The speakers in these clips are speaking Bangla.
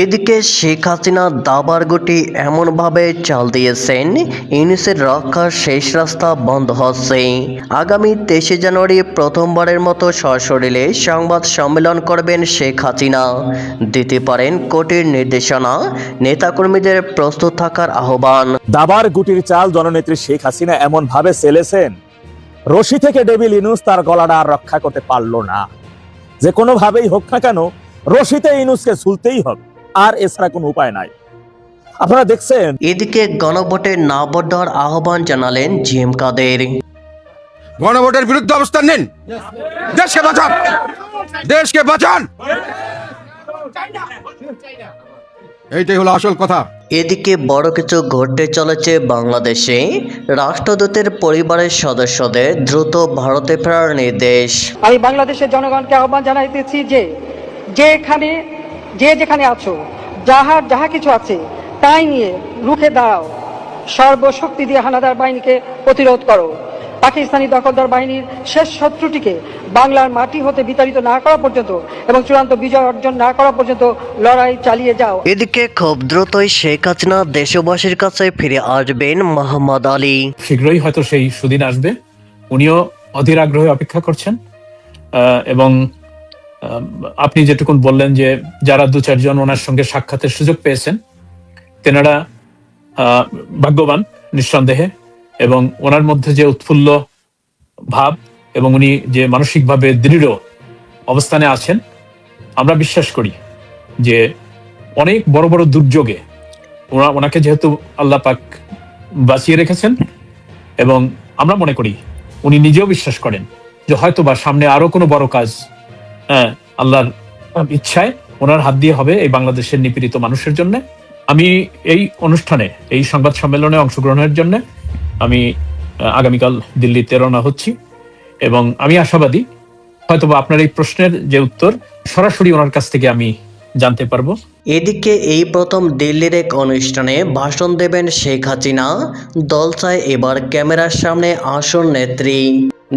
এদিকে শেখ হাসিনা দাবার গুটি এমনভাবে চাল দিয়েছেন ইউনিসের রক্ষার শেষ রাস্তা বন্ধ হচ্ছে। আগামী তেইশে জানুয়ারি প্রথমবারের মতো সশরীরে সংবাদ সম্মেলন করবেন শেখ হাসিনা। দিতে পারেন কোর্টের নির্দেশনা, নেতাকর্মীদের প্রস্তুত থাকার আহ্বান। দাবার গুটির চাল জননেত্রী শেখ হাসিনা এমন ভাবে সেলেছেন, রশি থেকে ডেভিল ইনুস তার গলাটা আর রক্ষা করতে পারল না। যে কোনোভাবেই হোক না কেন, রশিতে ইনুসকে ঝুলতেই হবে। আর এছাড়া কোনো উপায় নাই। আপনারা দেখছেন এদিকে গণভোটে না ভোট দেওয়ার আহ্বান জানালেন জি এম কাদের। গণভোটের বিরুদ্ধে অবস্থান নিন। দেশকে বাঁচান। দেশকে বাঁচান। এইটাই হলো আসল কথা। এদিকে বড় কিছু ঘটতে চলেছে বাংলাদেশে। রাষ্ট্রদূতের পরিবারের সদস্যদের দ্রুত ভারতে ফেরার নির্দেশ। আমি বাংলাদেশের জনগণকে আহ্বান জানাইতেছি যে যেখানে যে যেখানে আছো যাহার যাহা কিছু আছে তাই নিয়ে রুখে দাঁড়াও। সর্বশক্তি দিয়ে হানাদার বাহিনীকে প্রতিরোধ করো। পাকিস্তানি দখলদার বাহিনীর শেষ শত্রুটিকে বাংলার মাটি হতে বিতাড়িত না করা পর্যন্ত এবং চূড়ান্ত বিজয় অর্জন না করা পর্যন্ত লড়াই চালিয়ে যাও। এদিকে খুব দ্রুতই শেখ হাসিনা দেশবাসীর কাছে ফিরে আসবেন মোহাম্মদ আলী। শীঘ্রই হয়তো সেই সুদিন আসবে। উনিও অধীর আগ্রহে অপেক্ষা করছেন আহ, এবং আপনি যেটুকুন বললেন যে যারা দু চারজন ওনার সঙ্গে সাক্ষাতের সুযোগ পেয়েছেন, তেনারা ভাগ্যবান, নিঃসন্দেহে, এবং ওনার মধ্যে যে উৎফুল্ল ভাব এবং উনি যে মানসিকভাবে দৃঢ় অবস্থানে আছেন, আমরা বিশ্বাস করি যে অনেক বড় বড় দুর্যোগে ওনা, ওনাকে যেহেতু আল্লাহ পাক বাঁচিয়ে রেখেছেন এবং আমরা মনে করি উনি নিজেও বিশ্বাস করেন যে হয়তো বা সামনে আরও কোনো বড় কাজ আল্লাহর ইচ্ছায় ওনার হাত দিয়ে হবে এই বাংলাদেশের নিপীড়িত মানুষের জন্য। আমি এই অনুষ্ঠানে, এই সংবাদ সম্মেলনে অংশগ্রহণের জন্য আমি আগামীকাল দিল্লিতে রওনা হচ্ছি এবং আমি আশাবাদী, হয়তোবা আপনার এই প্রশ্নের যে উত্তর, সরাসরি ওনার কাছ থেকে আমি জানতে পারব। এদিকে এই প্রথম দিল্লির এক অনুষ্ঠানে ভাষণ দেবেন শেখ হাসিনা। দল চায় এবার ক্যামেরার সামনে আসন নেত্রী।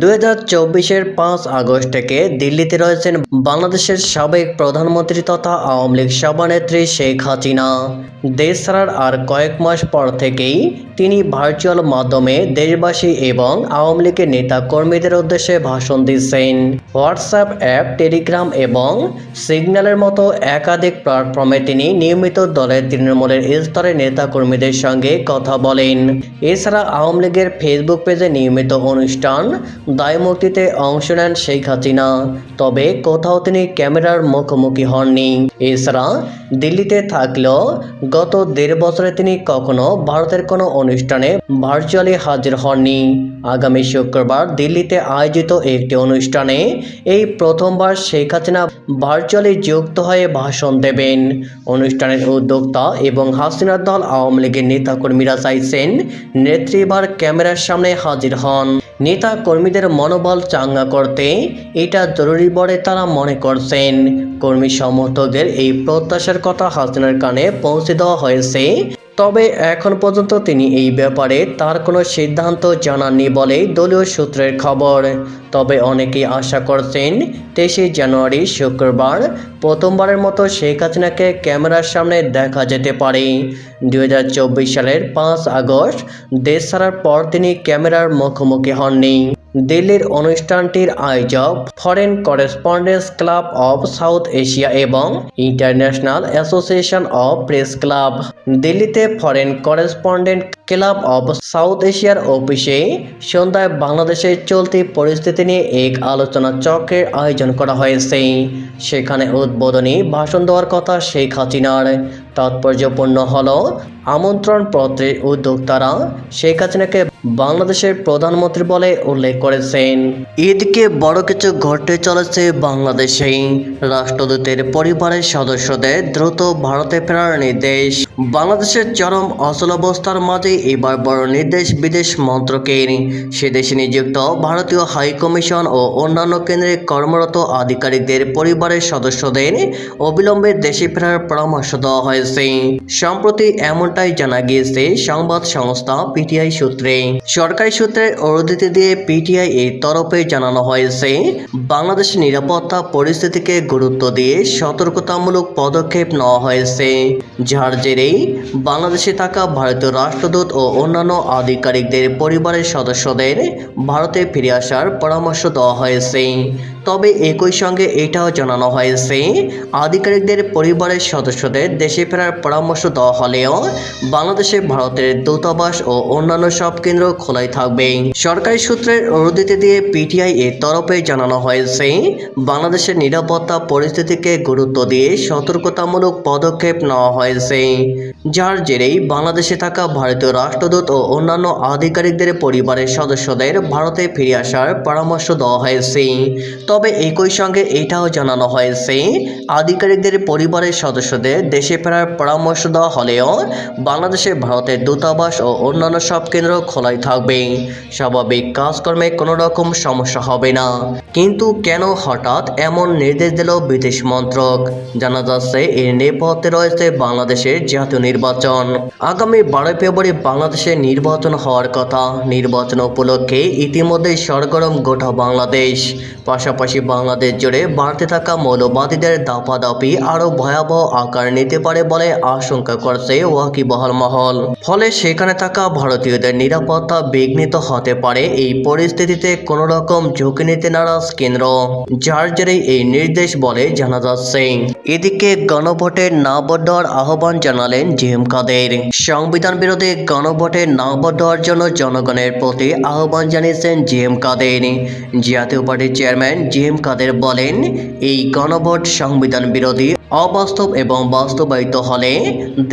দুই হাজার চব্বিশের পাঁচ আগস্ট থেকে দিল্লিতে রয়েছেন বাংলাদেশের সাবেক প্রধানমন্ত্রী তথা আওয়ামী লীগ সভানেত্রী শেখ হাসিনা। দেশ ছাড়ার আর কয়েক মাস পর থেকেই তিনি ভার্চুয়াল মাধ্যমে দেশবাসী এবং আওয়ামী লীগের নেতা কর্মীদের উদ্দেশ্যে ভাষণ দিচ্ছেন। হোয়াটসঅ্যাপ অ্যাপ, টেলিগ্রাম এবং সিগন্যালের মতো একাধিক প্ল্যাটফর্মে তিনি নিয়মিত দলের তৃণমূলের স্তরের নেতা কর্মীদের সঙ্গে কথা বলেন। এছাড়া আওয়ামী লীগের ফেসবুক পেজে নিয়মিত অনুষ্ঠান দায়মূর্তিতে অংশ নেন শেখ হাসিনা। তবে কোথাও তিনি ক্যামেরার মুখোমুখি হননি। এছাড়া দিল্লিতে থাকলেও গত দেড় বছরে তিনি কখনো ভারতের কোনো অনুষ্ঠানে ভার্চুয়ালি হাজির হননি। আগামী শুক্রবার দিল্লিতে আয়োজিত একটি অনুষ্ঠানে এই প্রথমবার শেখ হাসিনা ভার্চুয়ালি যুক্ত হয়ে ভাষণ দেবেন। অনুষ্ঠানের উদ্যোক্তা এবং হাসিনার দল আওয়ামী লীগের নেতাকর্মীরা চাইছেন নেত্রীবার ক্যামেরার সামনে হাজির হন। নেতা কর্মীদের মনোবল চাঙ্গা করতে এটা জরুরি বলে তারা মনে করছেন। কর্মী সমর্থকদের এই প্রত্যাশার কথা হাসিনার কানে পৌঁছে দেওয়া হয়েছে। তবে এখন পর্যন্ত তিনি এই ব্যাপারে তার কোনো সিদ্ধান্ত জানাননি বলে দলীয় সূত্রের খবর। তবে অনেকেই আশা করছেন, তেইশে জানুয়ারি শুক্রবার প্রথমবারের মতো শেখ হাসিনাকে ক্যামেরার সামনে দেখা যেতে পারে। দু হাজার চব্বিশ সালের পাঁচ আগস্ট, দেশ ছাড়ার পর তিনি ক্যামেরার মুখোমুখি হননি। দিল্লির অনুষ্ঠানটির আয়োজক foreign correspondence club of South Asia এবং international association of press club দিল্লিতে foreign correspondent club of South এশিয়ার অফিসে সন্ধ্যায় বাংলাদেশের চলতি পরিস্থিতি নিয়ে এক আলোচনা চক্রের আয়োজন করা হয়েছে। সেখানে উদ্বোধনী ভাষণ দেওয়ার কথা শেখ হাসিনার। তাৎপর্যপূর্ণ হল, আমন্ত্রণ পত্রের উদ্যোক্তারা শেখ হাসিনাকে বাংলাদেশের প্রধানমন্ত্রী বলে উল্লেখ করেছেন। এদিকে বড় কিছু ঘটতে চলেছে বাংলাদেশেই। রাষ্ট্রদূতের পরিবারের সদস্যদের দ্রুত ভারতে ফেরার নির্দেশ। বাংলাদেশের চরম অচলাবস্থার মাঝে এবার বড় নির্দেশ বিদেশ মন্ত্রকের। সে দেশে নিযুক্ত ভারতীয় হাই কমিশন ও অন্যান্য কেন্দ্রে কর্মরত আধিকারিকদের পরিবারের সদস্যদের অবিলম্বে দেশে ফেরার পরামর্শ দেওয়া হয়েছে। সম্প্রতি এমনটাই জানা গিয়েছে সংবাদ সংস্থা পিটিআই সূত্রে। সরকারি সূত্রের অরুদিতে দিয়ে পিটিআই এর তরফে জানানো হয়েছে বাংলাদেশের নিরাপত্তা পরিস্থিতিকে গুরুত্ব দিয়ে সতর্কতামূলক পদক্ষেপ নেওয়া হয়েছে, যার জেরেই বাংলাদেশে থাকা ভারতীয় রাষ্ট্রদূত ও অন্যান্য আধিকারিকদের পরিবারের সদস্যদের ভারতে ফিরে আসার পরামর্শ দেওয়া হয়েছে। তবে একই সঙ্গে এটাও জানানো হয়েছে, আধিকারিকদের পরিবারের সদস্যদের দেশে ফেরার পরামর্শ দেওয়া হলেও বাংলাদেশে ভারতের দূতাবাস ও অন্যান্য সব কেন্দ্র খোলাই থাকবে। সরকারি সূত্রের অনুদিতে দিয়ে পিটিআই এর তরফে জানানো হয়েছে, বাংলাদেশের নিরাপত্তা পরিস্থিতিকে গুরুত্ব দিয়ে সতর্কতামূলক পদক্ষেপ নেওয়া হয়েছে। যার জেরেই বাংলাদেশে থাকা ভারতীয় রাষ্ট্রদূত ও অন্যান্য আধিকারিকদের পরিবারের সদস্যদের ভারতে ফিরে আসার পরামর্শ দেওয়া হয়েছে। তবে একই সঙ্গে এটাও জানানো হয়েছে, আধিকারিকদের পরিবারের সদস্যদের দেশে ফেরার পরামর্শ দেওয়া হলেও বাংলাদেশে ভারতের দূতাবাস ও অন্যান্য সব কেন্দ্র খোলাই থাকবে। স্বাভাবিক কাজকর্মে কোনো রকম সমস্যা হবে না। কিন্তু কেন হঠাৎ এমন নির্দেশ দিল বিদেশ মন্ত্রক? জানা যাচ্ছে, এর নেপথ্যে রয়েছে বাংলাদেশের জাতীয় নির্বাচন। আগামী বারোই ফেব্রুয়ারি বাংলাদেশে নির্বাচন হওয়ার কথা। নির্বাচন উপলক্ষে ইতিমধ্যেই সরগরম গোটা বাংলাদেশ। পাশাপাশি বাংলাদেশ জুড়ে বাড়তে থাকা মৌলবাদীদের দাপাদাপি আরও ভয়াবহ আকার নিতে পারে বলে আশঙ্কা করছে ওয়াকিবহাল মহল। ফলে সেখানে থাকা ভারতীয়দের নিরাপত্তা বিঘ্নিত হতে পারে এই পরিস্থিতিতে কোনো রকম ঝুঁকি নিতে নারাজ কেন্দ্র। যার জেরেই এই নির্দেশ বলে জানা যাচ্ছে এদিকে গণভোটে না ভোট আহ্বান জানালেন জিএম কাদের। সংবিধান বিরোধী গণভোটে না ভোট জন্য জনগণের প্রতি আহ্বান জানিয়েছেন জিএম কাদের। জাতীয় পার্টির চেয়ারম্যান জিএম কাদের বলেন, এই গণভোট সংবিধান বিরোধী, অবাস্তব এবং বাস্তবায়িত হলে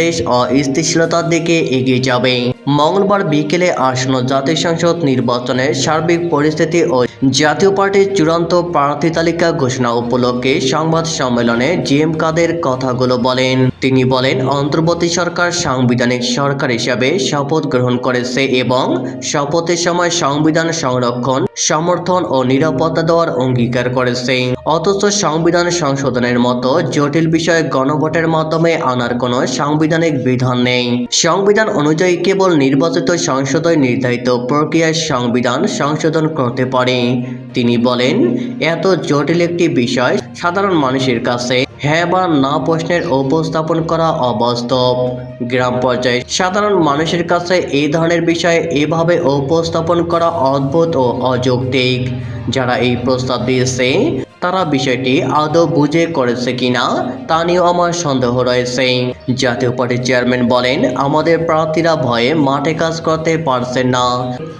দেশ অস্থিতিশীলতার দিকে এগিয়ে যাবে। মঙ্গলবার বিকেলে আসন্ন জাতীয় সংসদ নির্বাচনের সার্বিক পরিস্থিতি ও জাতীয় পার্টির চূড়ান্ত প্রার্থী তালিকা ঘোষণা উপলক্ষে সংবাদ সম্মেলনে জিএম কাদের কথাগুলো বলেন। তিনি বলেন, অন্তর্বর্তী সরকার সাংবিধানিক সরকার হিসাবে শপথ গ্রহণ করেছে এবং শপথের সময় সংবিধান সংরক্ষণ, সমর্থন ও নিরাপত্তা দেওয়ার অঙ্গীকার করেছে। অথচ সংবিধান সংশোধনের মতো জটিল বিষয়ে গণভোটের মাধ্যমে আনার কোনো সাংবিধানিক বিধান নেই। সংবিধান অনুযায়ী কেবল নির্বাচিত সংসদই নির্ধারিত প্রক্রিয়ায় সংবিধান সংশোধন করতে পারে। তিনি বলেন, এত জটিল একটি বিষয় সাধারণ মানুষের কাছে হ্যাঁ বা না প্রশ্নের উপস্থাপন করা অবাস্তব। গ্রাম পর্যায়ে সাধারণ মানুষের কাছে এই ধরনের বিষয় এভাবে উপস্থাপন করা অদ্ভুত ও অযৌক্তিক। যারা এই প্রস্তাব দিয়েছে তারা বিষয়টি আদৌ বুঝে করেছে কিনা, তা নিয়েও আমার সন্দেহ রয়েছে। জাতীয় পার্টির চেয়ারম্যান বলেন, আমাদের প্রার্থীরা ভয়ে মাঠে কাজ করতে পারছেন না।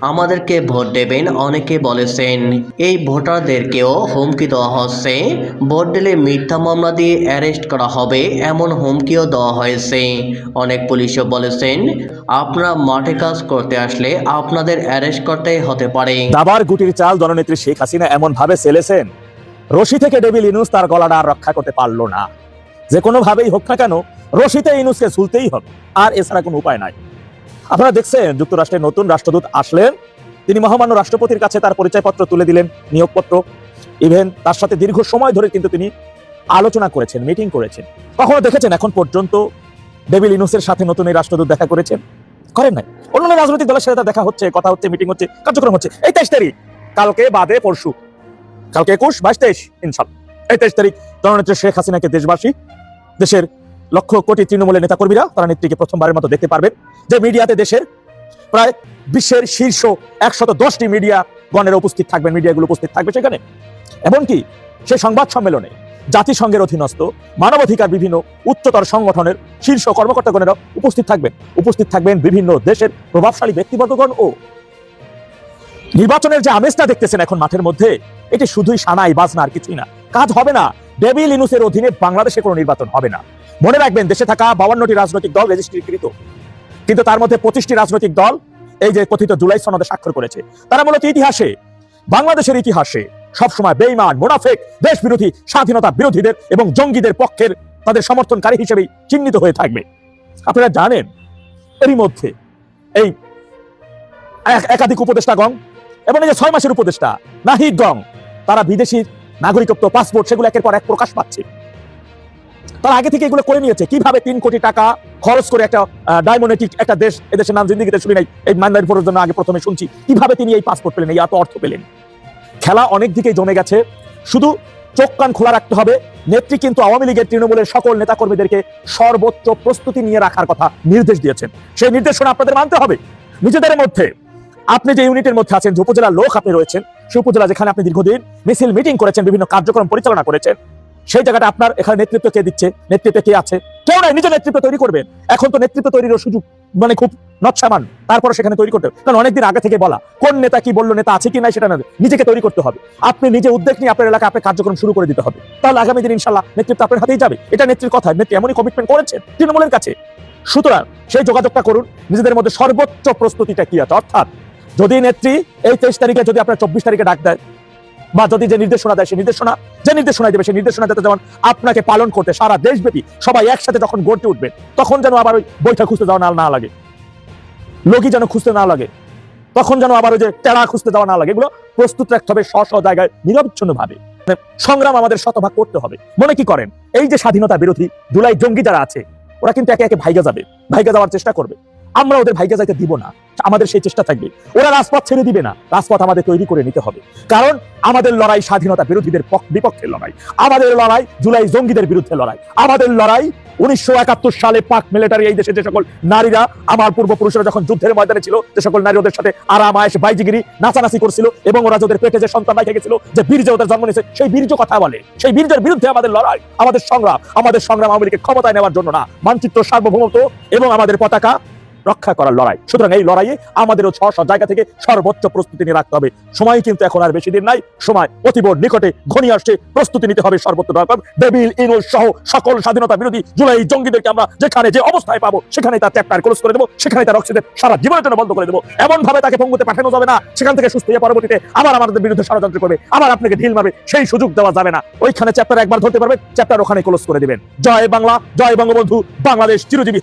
আমাদেরকে ভোট দেবেন অনেকে বলেছেন। এই ভোটারদেরকেও হুমকি দেওয়া হচ্ছে। ভোট দিলে মিথ্যা মামলা দিয়ে অ্যারেস্ট করা হবে এমন হুমকিও দেওয়া হয়েছে। অনেক পুলিশও বলেছেন, আপনারা মাঠে কাজ করতে আসলে আপনাদের অ্যারেস্ট করতে হতে পারে। দাবার গুটির চাল জননেত্রী শেখ হাসিনা এমন ভাবে সেলেছেন? রশি থেকে ডেভিল ইনুস তার গলাটা আর রক্ষা করতে পারল না। যে কোনো ভাবেই হোক না কেন, রশিতে ইনুসকে ঝুলতেই হবে, আর এছাড়া কোনো উপায় নাই। আপনারা দেখছেন যুক্তরাষ্ট্রের নতুন রাষ্ট্রদূত আসলেন। তিনি মহামান্য রাষ্ট্রপতির কাছে তার পরিচয়পত্র তুলে দিলেন, নিয়োগপত্র। ইভেন তার সাথে দীর্ঘ সময় ধরে কিন্তু তিনি আলোচনা করেছেন, মিটিং করেছেন। কখনো দেখেছেন এখন পর্যন্ত ডেভিল ইনুসের সাথে নতুন এই রাষ্ট্রদূত দেখা করেছেন? করেন নাই। অন্যান্য রাজনৈতিক দলের সাথে দেখা হচ্ছে, কথা হচ্ছে, মিটিং হচ্ছে, কার্যক্রম হচ্ছে। এই তেইশ তারিখ, কালকে, বাদে, পরশু। কালকে একুশ, বাইশ, তেইশ, ইনশাল্লাহ। এই তেইশ তারিখ জননেত্রী শেখ হাসিনাকে দেশবাসী, দেশের লক্ষ কোটি তৃণমূলের নেতাকর্মীরা, তারা নেত্রীকে প্রথমবারের মতো দেখতে পারবেন। যে মিডিয়াতে দেশের প্রায় বিশ্বের শীর্ষ একশত দশটি মিডিয়া গণের উপস্থিত থাকবেন, মিডিয়াগুলো উপস্থিত থাকবে সেখানে। এমনকি সেই সংবাদ সম্মেলনে জাতিসংঘের অধীনস্থ মানবাধিকার বিভিন্ন উচ্চতর সংগঠনের শীর্ষ কর্মকর্তাগণেরা উপস্থিত থাকবেন। উপস্থিত থাকবেন বিভিন্ন দেশের প্রভাবশালী ব্যক্তিবর্গগণ ও নির্বাচনের যে আমেজটা দেখতেছেন এখন মাঠের মধ্যে, এটি শুধুই সানাই, বাজনা আর কিছুই না। কাজ হবে না। ডেভিল ইনুসের অধীনে বাংলাদেশে কোনো নির্বাচন হবে না। মনে রাখবেন, দেশে থাকা বাউান্নটি রাজনৈতিক দল রেজিস্ট্রিকৃত। কিন্তু তার মধ্যে পঁচিশটি রাজনৈতিক দল এই যে কথিত জুলাই সনদে স্বাক্ষর করেছে, তারা মূলত ইতিহাসে, বাংলাদেশের ইতিহাসে সবসময় বেইমান মোনাফেক দেশ বিরোধী স্বাধীনতা বিরোধীদের এবং জঙ্গিদের পক্ষের তাদের সমর্থনকারী হিসেবেই চিহ্নিত হয়ে থাকবে। আপনারা জানেন, এরই মধ্যে এই এক- একাধিক উপদেষ্টাগণ এবং এই যে ছয় মাসের উপদেষ্টা নাহিদ গং তারা বিদেশি নাগরিকত্ব পাসপোর্ট সেগুলো একের পর এক প্রকাশ পাচ্ছে। তারা আগে থেকে এগুলো করে নিয়েছে। কীভাবে তিন কোটি টাকা খরচ করে একটা ডায়মোনেটিক একটা দেশ, এদেশের নাম জিন্দিগিতে শুনি নাই, এই মান্দার পরের জন্য আগে প্রথমে শুনছি। কীভাবে তিনি এই পাসপোর্ট পেলেন, এই এত অর্থ পেলেন? খেলা অনেক দিকেই জমে গেছে। শুধু চোখ কান খোলা রাখতে হবে। নেত্রী কিন্তু আওয়ামী লীগের তৃণমূলের সকল নেতাকর্মীদেরকে সর্বোচ্চ প্রস্তুতি নিয়ে রাখার কথা নির্দেশ দিয়েছেন। সেই নির্দেশনা আপনাদের মানতে হবে। নিজেদের মধ্যে আপনি যে ইউনিটের মধ্যে আছেন, যে উপজেলার লোক আপনি রয়েছেন সেই উপজেলা যেখানে আপনি দীর্ঘদিন মিছিল মিটিং করেছেন, বিভিন্ন কার্যক্রম পরিচালনা করেছেন, সেই জায়গাটা আপনার এখানে নেতৃত্ব কে দিচ্ছে, নেতৃত্বে কে আছে? কেউ নাই, নিজের নেতৃত্ব তৈরি করবেন। এখন তো নেতৃত্ব তৈরির সুযোগ মানে খুব নচ্ছামান তারপরে সেখানে তৈরি করতে হবে। কারণ অনেকদিন আগে থেকে বলা, কোন নেতা কি বলল, নেতা আছে কি নাই সেটা না, নিজেকে তৈরি করতে হবে। আপনি নিজে উদ্যোগ নিয়ে আপনার এলাকায় আপনার কার্যক্রম শুরু করে দিতে হবে। তাহলে আগামী দিন ইনশাল্লাহ নেতৃত্ব আপনার হাতেই যাবে। এটা নেত্রীর কথা, নেত্রী এমনই কমিটমেন্ট করেছেন তৃণমূলের কাছে। সুতরাং সেই যোগাযোগটা করুন। নিজেদের মধ্যে সর্বোচ্চ প্রস্তুতিটা কি আছে? অর্থাৎ যদি নেত্রী এই তেইশ তারিখে যদি আপনার চব্বিশ তারিখে ডাক দেয়, বা যদি যে নির্দেশনা দেয়, সেই নির্দেশনা, যে নির্দেশনা দেবে, সেই নির্দেশনা যাতে যেমন আপনাকে পালন করতে সারা দেশব্যাপী সবাই একসাথে যখন গড়তে উঠবে, তখন যেন আবার ওই বৈঠক খুঁজতে যাওয়া না লাগে। লোকই যেন খুঁজতে না লাগে, তখন যেন আবার ওই যে টেড়া খুঁজতে যাওয়া না লাগে, এগুলো প্রস্তুত রাখতে হবে স্ব জায়গায় নিরবিচ্ছিন্ন ভাবে সংগ্রাম আমাদের শতভাগ করতে হবে। মনে কি করেন? এই যে স্বাধীনতা বিরোধী জুলাই জঙ্গি যারা আছে, ওরা কিন্তু একে একে ভাইগা যাবে, ভাইগা যাওয়ার চেষ্টা করবে। আমরা ওদের ভাইগা যাইতে দিব না। আমাদের সেই চেষ্টা থাকবে। ওরা রাজপথ ছেড়ে দিবে না। রাজপথ আমাদের তৈরি করে নিতে হবে। কারণ আমাদের লড়াই স্বাধীনতা বিরোধীদের পক্ষ- বিপক্ষে লড়াই। আমাদের লড়াই জুলাই জঙ্গিদের বিরুদ্ধে লড়াই। আমাদের লড়াই উনিশশো একাত্তর সালে পাক মিলিটারি এই দেশে যে সকল নারীরা, আমার পূর্বপুরুষরা যখন যুদ্ধের ময়দানে ছিল, যে সকল নারী ওদের সাথে আরাম আয়েস বাইজিগিরি, নাচানাচি করছিল এবং ওরা যাদের পেটে যে সন্তান রেখে গেছিল, যে বীর্য ওদের জন্ম নিয়েছে, সেই বীর্য কথা বলে। সেই বীর্যের বিরুদ্ধে আমাদের লড়াই, আমাদের সংগ্রাম আমাদের সংগ্রাম আওয়ামী লীগকে ক্ষমতায় নেওয়ার জন্য না। মানচিত্র সার্বভৌমত্ব এবং আমাদের পতাকা রক্ষা করার লড়াই। সুতরাং এই লড়াইয়ে আমাদেরও ছ ছ জায়গা থেকে সর্বোচ্চ প্রস্তুতি নিয়ে রাখতে হবে। সময় কিন্তু এখন আর বেশি দিন নাই। সময় অতীব নিকটে ঘনিয়ে আসছে। প্রস্তুতি নিতে হবে সর্বোচ্চ রকম ডেবিল ইনুল সহ সকল স্বাধীনতা বিরোধী জুলাই জঙ্গিদেরকে আমরা যেখানে যে অবস্থায় পাবো সেখানে তার চ্যাপ্টার ক্লোজ করে দেবো সেখানে তার অক্সিজেন সারা জীবনের জন্য বন্ধ করে দেবো। এমন ভাবে তাকে পঙ্গুতে পাঠানো যাবে না। সেখান থেকে সুস্থ হয়ে পরবর্তীতে আবার আমাদের বিরুদ্ধে ষড়যন্ত্র করবে। আবার আপনাকে ঢিল মারবে। সেই সুযোগ দেওয়া যাবে না। ওইখানে চ্যাপ্টার একবার ধরতে পারবে। চ্যাপ্টার ওখানে ক্লোজ করে দেবেন। জয় বাংলা, জয় বঙ্গবন্ধু। বাংলাদেশ চিরজীবী।